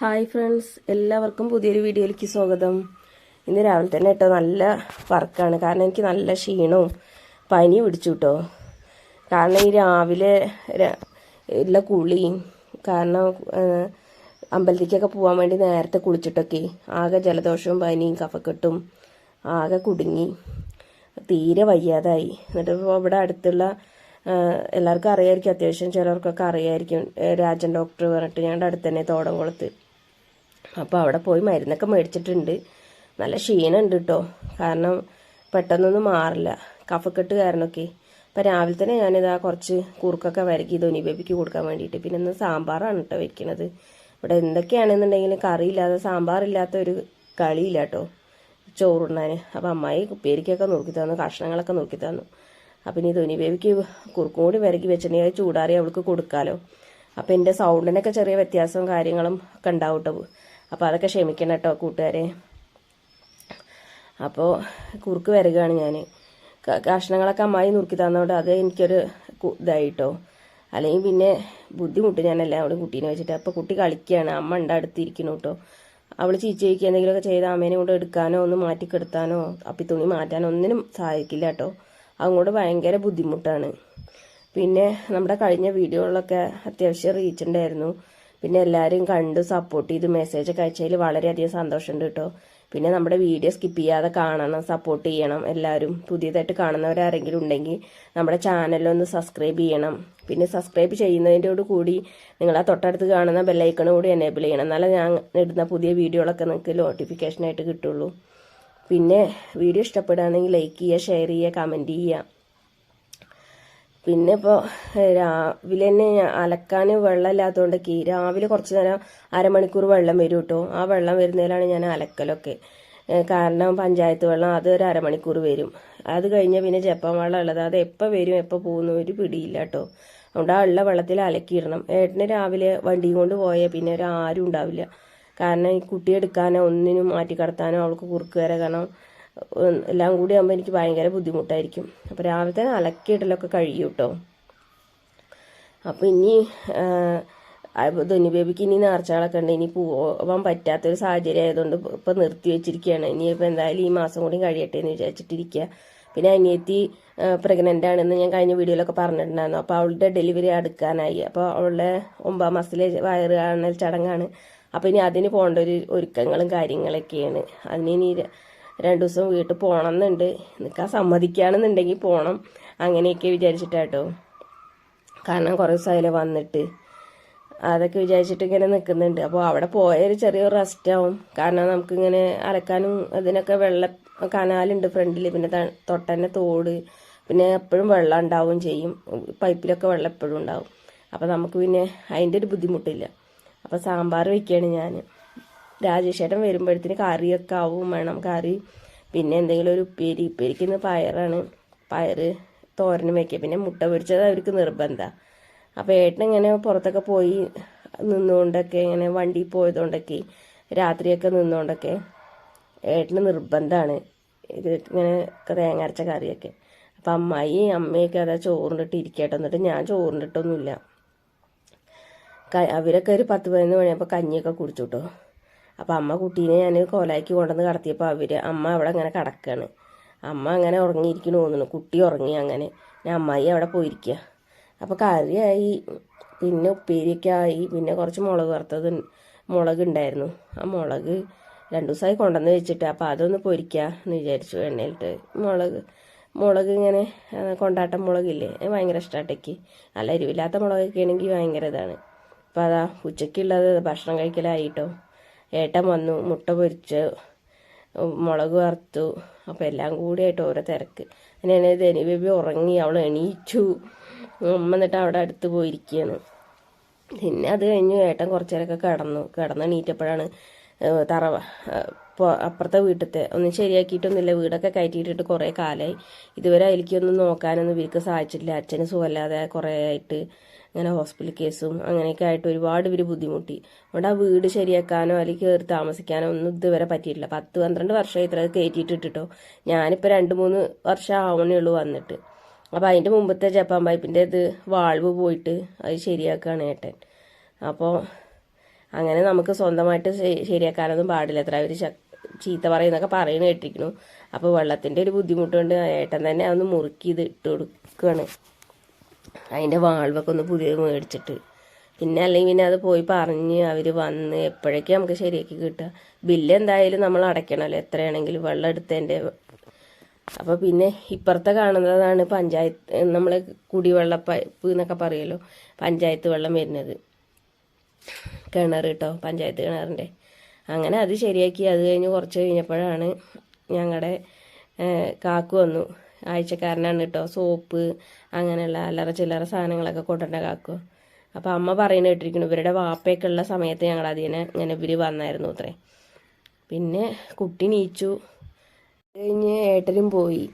Hi friends എല്ലാവർക്കും പുതിയൊരു വീഡിയോയിലേക്ക് സ്വാഗതം. ഇന്ന് രാവിലെ തന്നെ കേട്ടോ നല്ല വർക്കാണ്. കാരണം എനിക്ക് നല്ല ക്ഷീണവും പനി പിടിച്ചു കേട്ടോ. കാരണം ഈ രാവിലെ എല്ലാ കുളിയും കാരണം അമ്പലത്തിലേക്കൊക്കെ പോകാൻ വേണ്ടി നേരത്തെ കുളിച്ചിട്ടൊക്കെ ആകെ ജലദോഷവും പനിയും കഫക്കെട്ടും ആകെ കുടുങ്ങി. തീരെ വയ്യാതായി. എന്നിട്ട് ഇപ്പോൾ ഇവിടെ അടുത്തുള്ള എല്ലാവർക്കും അറിയായിരിക്കും അത്യാവശ്യം ചിലർക്കൊക്കെ അറിയായിരിക്കും രാജൻ ഡോക്ടർ പറഞ്ഞിട്ട് ഞങ്ങളുടെ അടുത്ത് തന്നെ തോടംകുളത്ത്. അപ്പോൾ അവിടെ പോയി മരുന്നൊക്കെ മേടിച്ചിട്ടുണ്ട്. നല്ല ക്ഷീണമുണ്ട് കേട്ടോ കാരണം പെട്ടെന്നൊന്നും മാറില്ല. കഫക്കെട്ട് കാരണമൊക്കെ അപ്പം രാവിലെ തന്നെ ഞാനിതാ കുറച്ച് കുറുക്കൊക്കെ വരക്കി ധോനി ബേബിക്ക് കൊടുക്കാൻ വേണ്ടിയിട്ട്. പിന്നെ ഇന്ന് സാമ്പാറാണ് കേട്ടോ വെക്കണത്. ഇവിടെ എന്തൊക്കെയാണെന്നുണ്ടെങ്കിൽ കറിയില്ലാതെ സാമ്പാറില്ലാത്ത ഒരു കളിയില്ല കേട്ടോ ചോറുണ്ണാൻ അപ്പം അമ്മായി ഉപ്പേരിക്കൊക്കെ നോക്കി തന്നു കഷ്ണങ്ങളൊക്കെ നോക്കി തന്നു. അപ്പം ഇനി ധോനി ബേബിക്ക് കുറുക്കും കൂടി വരക്കി വെച്ചിട്ടുണ്ടെങ്കിൽ ചൂടാറി അവൾക്ക് കൊടുക്കാമല്ലോ അപ്പം എന്റെ സൗണ്ടിനൊക്കെ ചെറിയ വ്യത്യാസവും കാര്യങ്ങളും ഒക്കെ ഉണ്ടാവും അപ്പോൾ അതൊക്കെ ക്ഷമിക്കണം കേട്ടോ കൂട്ടുകാരെ. അപ്പോൾ കുറുക്ക് വരികയാണ് ഞാൻ കഷ്ണങ്ങളൊക്കെ അമ്മായി നുറുക്കി തന്നതുകൊണ്ട് അത് എനിക്കൊരു ഇതായിട്ടോ. അല്ലെങ്കിൽ പിന്നെ ബുദ്ധിമുട്ട് എല്ലാം കൂടി കുട്ടീനെ വെച്ചിട്ട്. അപ്പോൾ കുട്ടി കളിക്കുകയാണ് അമ്മ ഉണ്ട് കേട്ടോ. അവൾ ചീച്ചയ്ക്ക് എന്തെങ്കിലുമൊക്കെ ചെയ്ത് അമ്മേനെ കൊണ്ട് എടുക്കാനോ ഒന്ന് മാറ്റിക്കെടുത്താനോ തുണി മാറ്റാനോ ഒന്നിനും സഹായിക്കില്ല കേട്ടോ. അതുകൊണ്ട് ഭയങ്കര ബുദ്ധിമുട്ടാണ്. പിന്നെ നമ്മുടെ കഴിഞ്ഞ വീഡിയോകളിലൊക്കെ അത്യാവശ്യം റീച്ച് ഉണ്ടായിരുന്നു. പിന്നെ എല്ലാവരും കണ്ട് സപ്പോർട്ട് ചെയ്ത് മെസ്സേജ് ഒക്കെ അയച്ചതിൽ വളരെയധികം സന്തോഷമുണ്ട് കേട്ടോ. പിന്നെ നമ്മുടെ വീഡിയോ സ്കിപ്പ് ചെയ്യാതെ കാണണം സപ്പോർട്ട് ചെയ്യണം എല്ലാവരും പുതിയതായിട്ട് കാണുന്നവരാരെങ്കിലും ഉണ്ടെങ്കിൽ നമ്മുടെ ചാനലൊന്ന് സബ്സ്ക്രൈബ് ചെയ്യണം. പിന്നെ സബ്സ്ക്രൈബ് ചെയ്യുന്നതിന്റെയോട് കൂടി നിങ്ങൾ ആ തൊട്ടടുത്ത് കാണുന്ന ബെല്ലൈക്കണും കൂടി എനേബിൾ ചെയ്യണം. എന്നാലേ ഞാൻ ഇടുന്ന പുതിയ വീഡിയോകളൊക്കെ നിങ്ങൾക്ക് നോട്ടിഫിക്കേഷനായിട്ട് കിട്ടുള്ളൂ. പിന്നെ വീഡിയോ ഇഷ്ടപ്പെടുകയാണെങ്കിൽ ലൈക്ക് ചെയ്യുക ഷെയർ ചെയ്യുക കമന്റ് ചെയ്യുക. പിന്നെ ഇപ്പോൾ രാവിലെ തന്നെ അലക്കാൻ വെള്ളം ഇല്ലാത്തതുകൊണ്ടൊക്കെ രാവിലെ കുറച്ച് നേരം അരമണിക്കൂർ വെള്ളം വരും കേട്ടോ ആ വെള്ളം വരുന്നതിലാണ് ഞാൻ അലക്കലൊക്കെ. കാരണം പഞ്ചായത്ത് വെള്ളം അത് ഒരു അരമണിക്കൂർ വരും. അത് കഴിഞ്ഞാൽ പിന്നെ ജപ്പാൻ വെള്ളം ഉള്ളത്. അത് എപ്പോൾ വരും എപ്പോൾ പോകുന്നു ഒരു പിടിയില്ല കേട്ടോ അതുകൊണ്ട് ആ ഉള്ള വെള്ളത്തിൽ അലക്കിയിടണം. ഏട്ടന് രാവിലെ വണ്ടിയും കൊണ്ട് പോയാൽ പിന്നെ ഒരു ആരും ഉണ്ടാവില്ല. കാരണം ഈ കുട്ടിയെടുക്കാനോ ഒന്നിനും മാറ്റി കടത്താനോ അവൾക്ക് കുറുക്ക് വരകണം ഉം, എല്ലാം കൂടി ആകുമ്പോൾ എനിക്ക് ഭയങ്കര ബുദ്ധിമുട്ടായിരിക്കും. അപ്പോൾ രാവിലെ തന്നെ അലക്കിയിടലൊക്കെ കഴിയും കേട്ടോ അപ്പോൾ ഇനി ധനു ബേബിക്ക് ഇനി നേർച്ചകളൊക്കെ ഉണ്ട്. ഇനി പോവാൻ പറ്റാത്തൊരു സാഹചര്യം ആയതുകൊണ്ട് ഇപ്പം നിർത്തി വെച്ചിരിക്കുകയാണ് ഇനിയിപ്പോൾ എന്തായാലും ഈ മാസം കൂടി കഴിയട്ടെ എന്ന് വിചാരിച്ചിട്ടിരിക്കുക പിന്നെ അനിയത്തി പ്രഗ്നന്റ് ആണെന്ന് ഞാൻ കഴിഞ്ഞ വീഡിയോയിലൊക്കെ പറഞ്ഞിട്ടുണ്ടായിരുന്നു. അപ്പോൾ അവളുടെ ഡെലിവറി അടുക്കാനായി. അപ്പോൾ അവളുടെ ഒമ്പതാം മാസത്തിലെ വയറ് കാണൽ ചടങ്ങാണ്. അപ്പോൾ ഇനി അതിന് പോകേണ്ട ഒരു ഒരുക്കങ്ങളും കാര്യങ്ങളൊക്കെയാണ്. അതിന് ഇനി രണ്ടു ദിവസം വീട്ടിൽ പോകണം എന്നുണ്ട് നിൽക്കാൻ സമ്മതിക്കുകയാണെന്നുണ്ടെങ്കിൽ പോകണം അങ്ങനെയൊക്കെ വിചാരിച്ചിട്ടാട്ടോ. കാരണം കുറേ ദിവസമായാലും വന്നിട്ട്. അതൊക്കെ വിചാരിച്ചിട്ട് ഇങ്ങനെ നിൽക്കുന്നുണ്ട് അപ്പോൾ അവിടെ പോയൊരു ചെറിയൊരു റെസ്റ്റ് ആവും. കാരണം നമുക്കിങ്ങനെ അലക്കാനും അതിനൊക്കെ വെള്ളം കനാലുണ്ട് ഫ്രണ്ടിൽ പിന്നെ തൊട്ടന്നെ തോട്. പിന്നെ എപ്പോഴും വെള്ളം ഉണ്ടാവും ചെയ്യും. പൈപ്പിലൊക്കെ വെള്ളം എപ്പോഴും ഉണ്ടാവും. അപ്പോൾ നമുക്ക് പിന്നെ അതിന്റെ ഒരു ബുദ്ധിമുട്ടില്ല. അപ്പോൾ സാമ്പാർ വയ്ക്കുകയാണ് ഞാൻ രാജേഷേട്ടൻ വരുമ്പോഴത്തേന് കറിയൊക്കെ ആവും വേണം. കറി പിന്നെ എന്തെങ്കിലും ഒരു ഉപ്പേരി. ഉപ്പേരിക്ക് ഇന്ന് പയറാണ്. പയറ് തോരനും വയ്ക്കുക പിന്നെ മുട്ട പൊരിച്ചത് അവർക്ക് നിർബന്ധമാണ് അപ്പോൾ ഏട്ടൻ ഇങ്ങനെ പുറത്തൊക്കെ പോയി നിന്നുകൊണ്ടൊക്കെ ഇങ്ങനെ വണ്ടി പോയതുകൊണ്ടൊക്കെ രാത്രിയൊക്കെ നിന്നുകൊണ്ടൊക്കെ ഏട്ടന് നിർബന്ധമാണ് ഇങ്ങനെ തേങ്ങ അരച്ച കറിയൊക്കെ. അപ്പം അമ്മായി അമ്മയൊക്കെ അതാ ചോറിനിട്ട് ഇരിക്കട്ടെ. എന്നിട്ട് ഞാൻ ചോറിനിട്ടൊന്നുമില്ല. അവരൊക്കെ ഒരു പത്ത് പതിനൊന്ന് മണിയാകുമ്പോൾ കഞ്ഞിയൊക്കെ കുടിച്ചു കേട്ടോ അപ്പം അമ്മ കുട്ടീനെ ഞാൻ കോലാക്കി കൊണ്ടുവന്ന് കടത്തിയപ്പോൾ അവർ അമ്മ അവിടെ അങ്ങനെ കിടക്കുകയാണ് അമ്മ അങ്ങനെ ഉറങ്ങിയിരിക്കണു തോന്നുന്നു. കുട്ടി ഉറങ്ങി അങ്ങനെ. ഞാൻ അമ്മായി അവിടെ പോയിരിക്കുക അപ്പോൾ കറിയായി. പിന്നെ ഉപ്പേരിയൊക്കെ ആയി. പിന്നെ കുറച്ച് മുളക് വറുത്തത് മുളക് ഉണ്ടായിരുന്നു. ആ മുളക് രണ്ടു ദിവസമായി കൊണ്ടുവന്ന് വെച്ചിട്ട് അപ്പോൾ അതൊന്ന് പൊരിക്കുക എന്ന് വിചാരിച്ചു എണ്ണയിലിട്ട്. മുളക് മുളക് ഇങ്ങനെ കൊണ്ടാട്ട മുളകില്ലേ? ഭയങ്കര ഇഷ്ടമാട്ടേക്ക് നല്ല എരിവില്ലാത്ത മുളകൊക്കെ ആണെങ്കിൽ ഭയങ്കര ഇതാണ്. അപ്പോൾ അതാ ഉച്ചയ്ക്കുള്ളത് ഭക്ഷണം കഴിക്കലായിട്ടോ. ഏട്ടൻ വന്നു മുട്ട പൊരിച്ച് മുളക് വറുത്തു അപ്പം എല്ലാം കൂടിയായിട്ട് ഓരോ തിരക്ക്. അങ്ങനെയാണ് ധനി ബേബി ഉറങ്ങി അവൾ എണീച്ചു. അമ്മ എന്നിട്ട് അവിടെ അടുത്ത് പോയിരിക്കുകയാണ് പിന്നെ അത് കഴിഞ്ഞ് ഏട്ടൻ കുറച്ച് നേരമൊക്കെ കിടന്നു. കിടന്ന് എണീറ്റപ്പോഴാണ് തറവ അപ്പുറത്തെ വീട്ടിലത്തെ ഒന്നും ശരിയാക്കിയിട്ടൊന്നുമില്ല വീടൊക്കെ കയറ്റിയിട്ടിട്ട് കുറേ കാലമായി ഇതുവരെ അതിലേക്കൊന്നും നോക്കാനൊന്നും ഇവർക്ക് സാധിച്ചിട്ടില്ല. അച്ഛന് സുഖമില്ലാതെ കുറേ ആയിട്ട് ഇങ്ങനെ ഹോസ്പിറ്റൽ കേസും അങ്ങനെയൊക്കെ ആയിട്ട് ഒരുപാട് ഇവർ ബുദ്ധിമുട്ടി. അവിടെ ആ വീട് ശരിയാക്കാനോ അല്ലെങ്കിൽ കയറി താമസിക്കാനോ ഒന്നും ഇതുവരെ പറ്റിയിട്ടില്ല. പത്ത് പന്ത്രണ്ട് വർഷം ഇത്ര കയറ്റിയിട്ടിട്ടോ ഞാനിപ്പോൾ രണ്ട് മൂന്ന് വർഷം ആവണേ ഉള്ളൂ വന്നിട്ട്. അപ്പോൾ അതിന്റെ മുമ്പത്തെ ജപ്പാൻ പൈപ്പിന്റെ ഇത് വാൾവ് പോയിട്ട് അത് ശരിയാക്കുകയാണ് ഏട്ടൻ. അപ്പോൾ അങ്ങനെ നമുക്ക് സ്വന്തമായിട്ട് ശരിയാക്കാനൊന്നും പാടില്ല. എത്ര അവർ ചീത്ത പറയുന്നൊക്കെ പറയുന്ന കേട്ടിരിക്കണു അപ്പോൾ വെള്ളത്തിന്റെ ഒരു ബുദ്ധിമുട്ടുണ്ട്. ഏട്ടൻ തന്നെ അതൊന്ന് മുറുക്കി ഇത് ഇട്ട് കൊടുക്കുകയാണ് അതിന്റെ വാൾവൊക്കെ ഒന്ന് പുതിയത് മേടിച്ചിട്ട്. പിന്നെ അല്ലെങ്കിൽ പിന്നെ അത് പോയി പറഞ്ഞ് അവർ വന്ന് എപ്പോഴേക്കും നമുക്ക് ശരിയാക്കി കിട്ടുക. ബില്ല് എന്തായാലും നമ്മൾ അടയ്ക്കണമല്ലോ എത്രയാണെങ്കിലും വെള്ളം എടുത്തതിന്റെ അപ്പോൾ പിന്നെ ഇപ്പുറത്തെ കാണുന്നതാണ് പഞ്ചായത്ത് നമ്മൾ കുടിവെള്ള പൈപ്പ് എന്നൊക്കെ പറയുമല്ലോ പഞ്ചായത്ത് വെള്ളം വരുന്നത്. കിണർ കേട്ടോ പഞ്ചായത്ത് കിണറിന്റെ അങ്ങനെ അത് ശരിയാക്കി അത് കഴിഞ്ഞ് കുറച്ച് കഴിഞ്ഞപ്പോഴാണ് ഞങ്ങളുടെ കാക്കു വന്നു. ആഴ്ചക്കാരനാണ് കേട്ടോ സോപ്പ് അങ്ങനെയുള്ള അല്ലറ ചില്ലറ സാധനങ്ങളൊക്കെ കൊണ്ടുവരേണ്ട കാക്കു. അപ്പോൾ അമ്മ പറയുന്നത് കേട്ടിരിക്കുന്നു ഇവരുടെ വാപ്പയൊക്കെ ഉള്ള സമയത്ത് ഞങ്ങൾ അതിനെ ഇങ്ങനെ ഇവർ വന്നായിരുന്നു അത്രേ. പിന്നെ കുട്ടി നീച്ചു. കഴിഞ്ഞ് ഏട്ടനും പോയി.